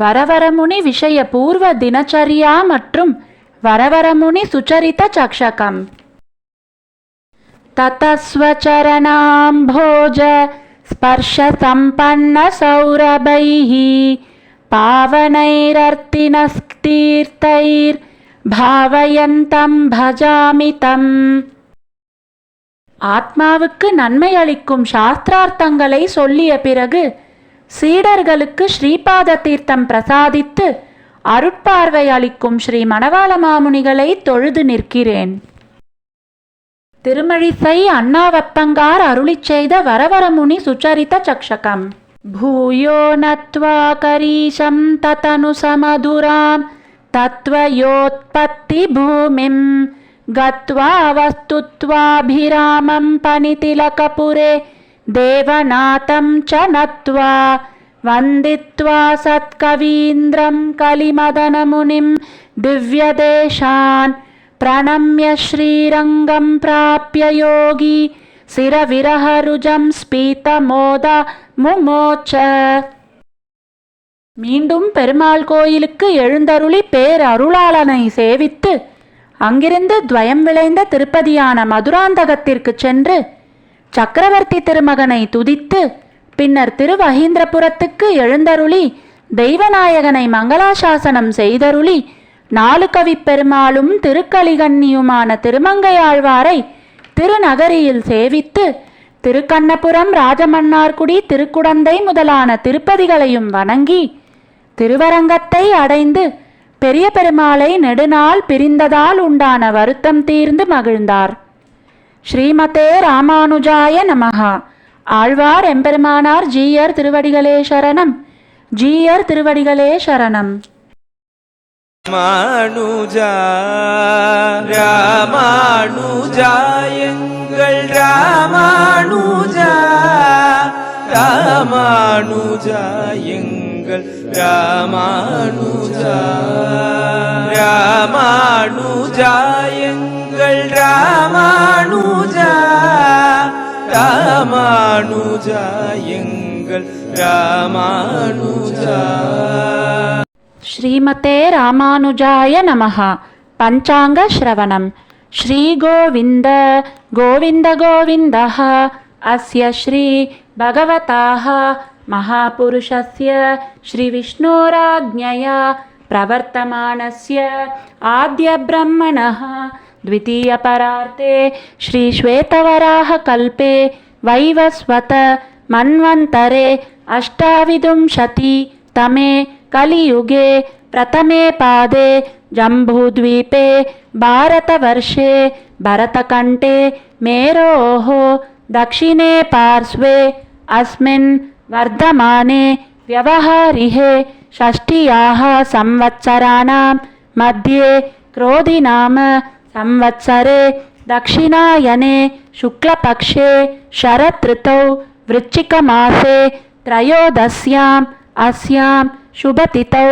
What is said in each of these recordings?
ವರವರಮುನಿ ವಿಷಯ ಪೂರ್ವ ದಿನಚರ್ಯಾ ಮತ್ತು ವರವರಮುನಿ ಸುಚರಿತ ಚಕ್ಷಕಂ ತತಸ್ವಚರಣಾಂಭೋಜ ಸ್ಪರ್ಶ ಸಂಪನ್ನ ಸೌರಭೈಃ ಪಾವನೈರರ್ತಿನಸ್ತೀರ್ಥೈರ್ ಭಾವಯಂತಂ ಭಜಾಮಿ தம் ஆத்மாவுக்கு நன்மை அளிக்கும் சாஸ்திரார்த்தங்களை சொல்லிய பிறகு சீடர்களுக்கு ஸ்ரீபாத தீர்த்தம் பிரசாதித்து அருட்பார்வை அளிக்கும் ஸ்ரீ மணவாள மாமுனிகளை தொழுது நிற்கிறேன். திருமழிசை அண்ணாவப்பங்கார் அருளி செய்த வரவரமுனி சுச்சரித்த சக்ஷகம். பூயோ நத்வா கரீஷம் ததனு சமதுராம் தத்வயோத்பத்தி பூமிம் கத்வா வஸ்துத்வாபிராமம் பனிதிலகபுரே देवनाथं च नत्वा वन्दित्वा सत्कवीन्द्रं कलिमदनमुनिं दिव्यदेशान् प्रणम्य श्रीरङ्गं प्राप्य योगी சிரவிரஹருஜம் ஸ்பீதமோத முமோச்ச மீண்டும் பெருமாள் கோயிலுக்கு எழுந்தருளி பேரருளாளனை சேவித்து அங்கிருந்து துவயம் விளைந்த திருப்பதியான மதுராந்தகத்திற்கு சென்று சக்கரவர்த்தி திருமகனை துதித்து பின்னர் திருவஹீந்திரபுரத்துக்கு எழுந்தருளி தெய்வநாயகனை மங்களாசாசனம் செய்தருளி நாலு பெருமாளும் திருக்கலிகன்னியுமான திருமங்கையாழ்வாரை திருநகரியில் சேவித்து திருக்கண்ணபுரம் ராஜமன்னார்குடி திருக்குடந்தை முதலான திருப்பதிகளையும் வணங்கி திருவரங்கத்தை அடைந்து பெரிய பெருமாளை நெடுநாள் பிரிந்ததால் உண்டான வருத்தம் தீர்ந்து மகிழ்ந்தார். ஸ்ரீமதே ராமானுஜாய நமஹா ஆழ்வார் எம்பெருமானார் ஜீயர் திருவடிகளே சரணம் ஜீயர் திருவடிகளே சரணம் ராமானுஜா ராமானுஜா எங்கள் ராமானுஜா ராமானுஜா எங்கள் ராமானுஜா ராமானுஜா எங்கள் ராமானுஜா ராமானுஜா எங்கள் ராமானுஜா श्रीमते रामानुजाय नमः पञ्चाङ्गश्रवणं श्रीगोविन्द गोविन्द गोविन्दः अस्य श्रीभगवताः महापुरुषस्य श्रीविष्णोराज्ञया प्रवर्तमानस्य आद्यब्रह्मणः द्वितीयपरार्थे श्रीश्वेतवराहकल्पे वैवस्वत मन्वन्तरे अष्टाविंशति तमे कलियुगे प्रथमे पादे जम्बूद्वीपे भारतवर्षे भरतकण्ठे मेरोः दक्षिणे पार्श्वे अस्मिन् वर्धमाने व्यवहारिहे षष्ठ्याः संवत्सराणां मध्ये क्रोधिनाम संवत्सरे दक्षिणायने शुक्लपक्षे शरदृतौ वृश्चिकमासे त्रयोदश्याम् अस्यां शुभतिथौ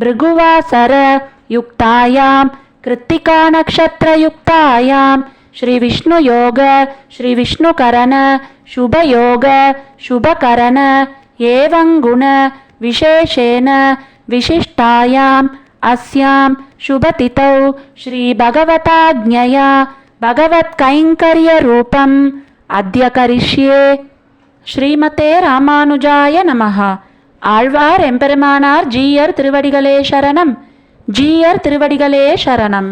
भृगुवासरयुक्तायां कृत्तिकानक्षत्रयुक्तायां श्रीविष्णुयोग श्रीविष्णुकरण शुभयोग शुभकरण एवं गुण विशेषेण विशिष्टायाम् अस्यां शुभतिथौ श्रीभगवताज्ञया भगवत्कैङ्कर्यरूपम् अद्य करिष्ये ஸ்ரீமதே ராமானுஜாய நமஹ ஆழ்வார் எம்பெருமானார் ஜீயர் திருவடிகளே சரணம் ஜீயர் திருவடிகளே சரணம்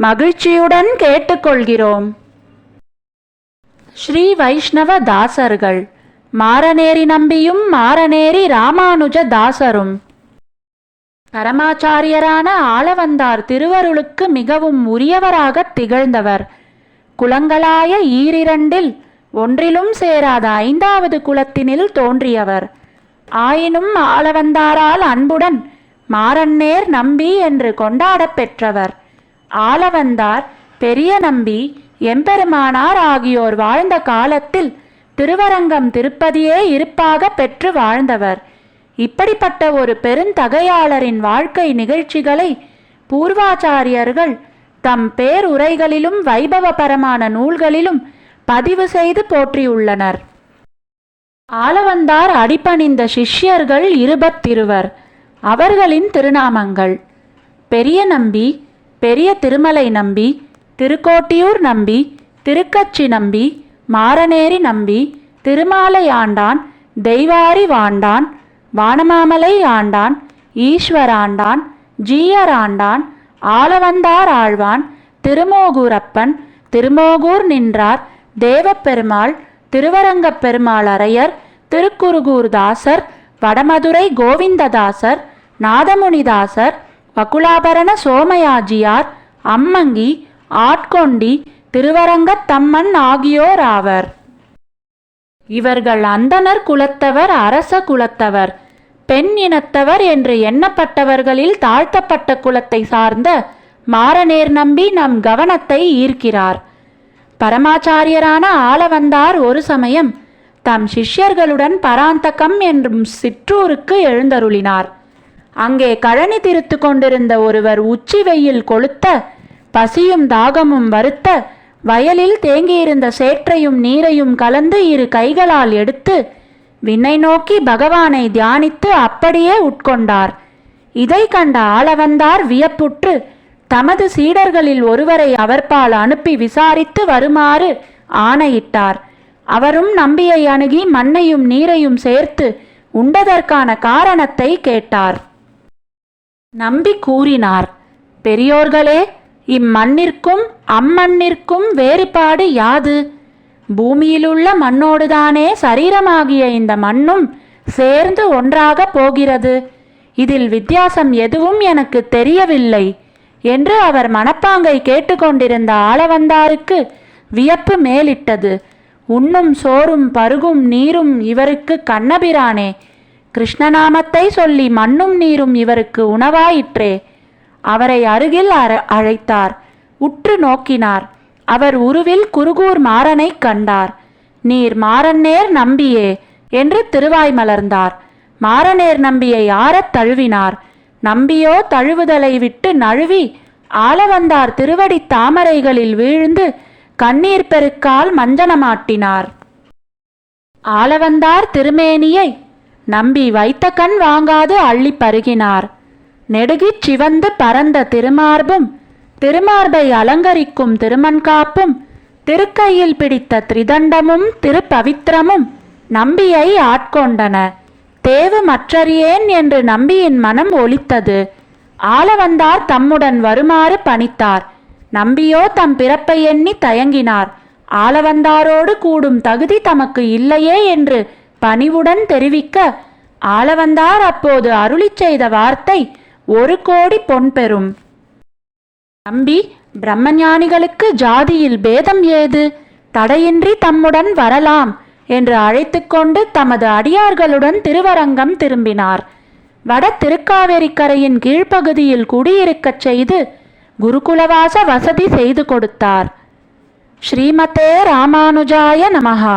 மகிழ்ச்சியுடன் கேட்டுக்கொள்கிறோம். ஸ்ரீ வைஷ்ணவ தாசர்கள் மாரநேரி நம்பியும் மாரநேரி ராமானுஜ தாசரும். பரமாச்சாரியரான ஆளவந்தார் திருவருளுக்கு மிகவும் உரியவராகத் திகழ்ந்தவர். குலங்களாய ஈரிரண்டில் ஒன்றிலும் சேராத ஐந்தாவது குலத்தினில் தோன்றியவர். ஆயினும் ஆளவந்தாரால் அன்புடன் மாறன்னேர் நம்பி என்று கொண்டாடப் பெற்றவர். ஆளவந்தார் பெரிய நம்பி எம்பெருமானார் ஆகியோர் வாழ்ந்த காலத்தில் திருவரங்கம் திருப்பதியே இருப்பாக பெற்று வாழ்ந்தவர். இப்படிப்பட்ட ஒரு பெருந்தகையாளரின் வாழ்க்கை நிகழ்ச்சிகளை பூர்வாச்சாரியர்கள் தம் பேருரைகளிலும் வைபவபரமான நூல்களிலும் பதிவு செய்து போற்றியுள்ளனர். ஆளவந்தார் அடிபணிந்த சிஷ்யர்கள் இருபத்திருவர். அவர்களின் திருநாமங்கள். பெரிய நம்பி பெரிய திருமலை நம்பி திருக்கோட்டியூர் நம்பி திருக்கச்சி நம்பி மாரநேரி நம்பி திருமாலை ஆண்டான் தெய்வாரி வாண்டான் வானமாமலை ஆண்டான் ஈஸ்வராண்டான் ஜீயர் ஆண்டான் ஆளவந்தார் ஆழ்வான் திருமோகூரப்பன் திருமோகூர் நின்றார் தேவப்பெருமாள் திருவரங்கப் பெருமாள் அரையர் தாசர் வடமதுரை கோவிந்ததாசர் நாதமுனிதாசர் வகுலாபரண சோமயாஜியார் அம்மங்கி ஆட்கொண்டி திருவரங்கத்தம்மன் ஆகியோர் ஆவர். இவர்கள் அந்தணர் குலத்தவர் அரச குலத்தவர் பெண் இனத்தவர் என்று எண்ணப்பட்டவர்களில் தாழ்த்தப்பட்ட குலத்தை சார்ந்த மாரநேர் நம்பி நம் கவனத்தை ஈர்க்கிறார். பரமாச்சாரியரான ஆளவந்தார் ஒரு சமயம் தம் சிஷ்யர்களுடன் பராந்தகம் என்றும் சிற்றூருக்கு எழுந்தருளினார். அங்கே கழனி திருத்து கொண்டிருந்த ஒருவர் உச்சி வெயில் கொளுத்த பசியும் தாகமும் வருத்த வயலில் தேங்கியிருந்த சேற்றையும் நீரையும் கலந்து இரு கைகளால் எடுத்து விண்ணை நோக்கி பகவானை தியானித்து அப்படியே உட்கொண்டார். இதை கண்ட ஆளவந்தார் வியப்புற்று தமது சீடர்களில் ஒருவரை அவர்பால் அனுப்பி விசாரித்து வருமாறு ஆணையிட்டார். அவரும் நம்பியை அணுகி மண்ணையும் நீரையும் சேர்த்து உண்டதற்கான காரணத்தை கேட்டார். நம்பி கூறினார் பெரியோர்களே இம்மண்ணிற்கும் அம்மண்ணிற்கும் வேறுபாடு யாது? பூமியிலுள்ள மண்ணோடுதானே சரீரமாகிய இந்த மண்ணும் சேர்ந்து ஒன்றாக போகிறது. இதில் வித்தியாசம் எதுவும் எனக்கு தெரியவில்லை என்று அவர் மனப்பாங்கை கேட்டுக்கொண்டிருந்த ஆளவந்தாருக்கு வியப்பு மேலிட்டது. உண்ணும் சோறும் பருகும் நீரும் இவருக்கு கண்ணபிரானே கிருஷ்ணநாமத்தை சொல்லி மண்ணும் நீரும் இவருக்கு உணவாயிற்றே. அவரை அருகில் அற அழைத்தார். உற்று நோக்கினார். அவர் உருவில் குருகூர் மாறனைக் கண்டார். நீர் மாறன்னேர் நம்பியே என்று திருவாய் மலர்ந்தார். மாறனேர் நம்பியை ஆறத் தழுவினார். நம்பியோ தழுவுதலை விட்டு நழுவி ஆளவந்தார் திருவடித் தாமரைகளில் வீழ்ந்து கண்ணீர் பெருக்கால் மஞ்சனமாட்டினார். ஆளவந்தார் திருமேனியை நம்பி வைத்த கண் வாங்காது அள்ளிப் பருகினார். நெடுகிச் சிவந்து பரந்த திருமார்பும் திருமார்பை அலங்கரிக்கும் திருமண்காப்பும் திருக்கையில் பிடித்த திரிதண்டமும் திருப்பவித்திரமும் நம்பியை ஆட்கொண்டன. தேவு மற்றறியேன் என்று நம்பியின் மனம் ஒலித்தது. ஆளவந்தார் தம்முடன் வருமாறு பணித்தார். நம்பியோ தம் பிறப்பை எண்ணி தயங்கினார். ஆளவந்தாரோடு கூடும் தகுதி தமக்கு இல்லையே என்று பணிவுடன் தெரிவிக்க ஆளவந்தார் அப்போது அருளிச் செய்த வார்த்தை ஒரு கோடி பொன் பெறும் தம்பி பிரம்மஞானிகளுக்கு ஜாதியில் பேதம் ஏது? தடையின்றி தம்முடன் வரலாம் என்று அழைத்துக்கொண்டு தமது அடியார்களுடன் திருவரங்கம் திரும்பினார். வட திருக்காவேரிக்கரையின் கீழ்ப்பகுதியில் குடியிருக்கச் செய்து குருகுலவாச வசதி செய்து கொடுத்தார். ஸ்ரீமதே ராமானுஜாய நமகா